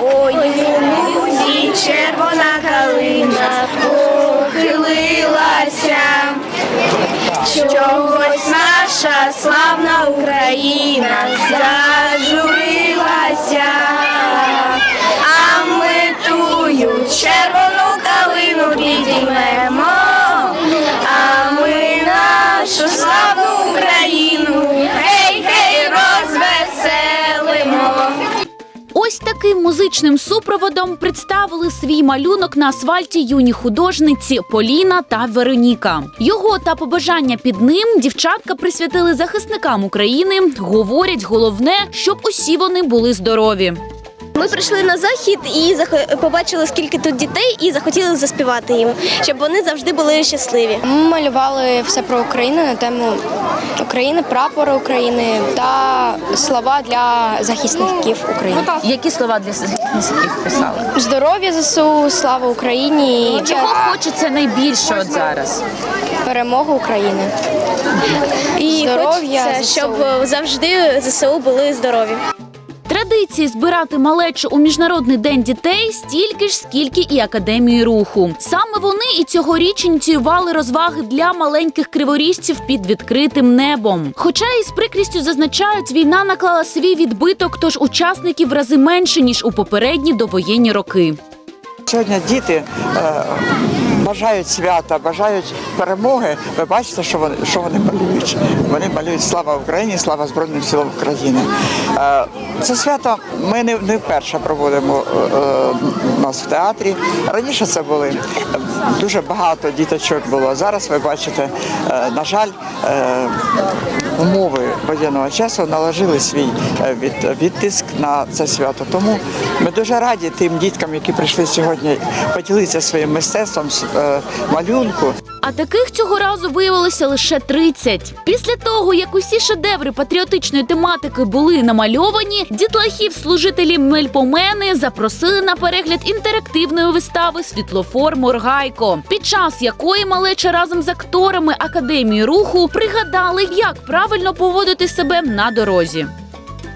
Ой, лузі червона калина похилилася. Чогось наша славна Україна Ось таким музичним супроводом представили свій малюнок на асфальті юні художниці Поліна та Вероніка. Його та побажання під ним дівчатка присвятили захисникам України. Говорять, головне, щоб усі вони були здорові. Ми прийшли на захід і зах- побачили, скільки тут дітей, і захотіли заспівати їм, щоб вони завжди були щасливі. Ми малювали все про Україну на тему України, прапор України та слова для захисників України. Які слова для захисників писали? Здоров'я ЗСУ, слава Україні, Чого хочеться найбільше от зараз? перемога України. І Здоров'я, хочеться, ЗСУ. щоб завжди ЗСУ були здорові. Традиції збирати малечу у міжнародний день дітей стільки ж, скільки і академії руху. Саме вони і цьогоріч ініціювали розваги для маленьких криворіжців під відкритим небом. Хоча і з прикрістю зазначають, війна наклала свій відбиток, тож учасників в рази менше ніж у попередні довоєнні роки. Сьогодні діти е, бажають свята, бажають перемоги. Ви бачите, що вони що вони малюють? Вони малюють слава Україні, слава Збройним силам України. Е, це свято ми не, не вперше проводимо е, е, у нас в театрі. Раніше це були дуже багато діточок було. Зараз ви бачите, на жаль, умови воєнного часу наложили свій е, від, відтиск на це свято. Тому ми дуже раді тим діткам, які прийшли сьогодні поділитися своїм мистецтвом с- е, малюнку. А таких цього разу виявилося лише 30. Після того, як усі шедеври патріотичної тематики були намальовані, дітлахів служителі Мельпомени запросили на перегляд інтерактивної вистави Світлофор Моргайко, під час якої малеча разом з акторами академії руху пригадали, як правильно поводити себе на дорозі.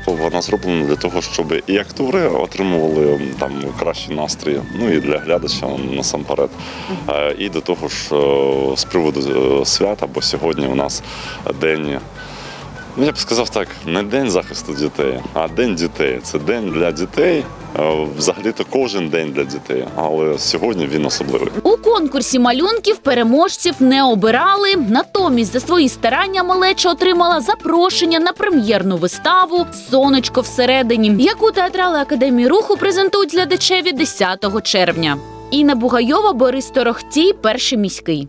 Вона зроблена для того, щоб і актори отримували там кращі настрої, ну і для глядача насамперед. Е, І до того ж, з приводу е, свята, бо сьогодні у нас день. Ну, я б сказав так, не день захисту дітей, а день дітей. Це день для дітей. Е, Взагалі-то кожен день для дітей, але сьогодні він особливий. У конкурсі малюнків переможців не обирали. Натомість за свої старання малеча отримала запрошення на прем'єрну виставу Сонечко всередині, яку театрали академії руху презентують глядачеві 10 червня. Інна Бугайова, Борис Торохтій, перший міський.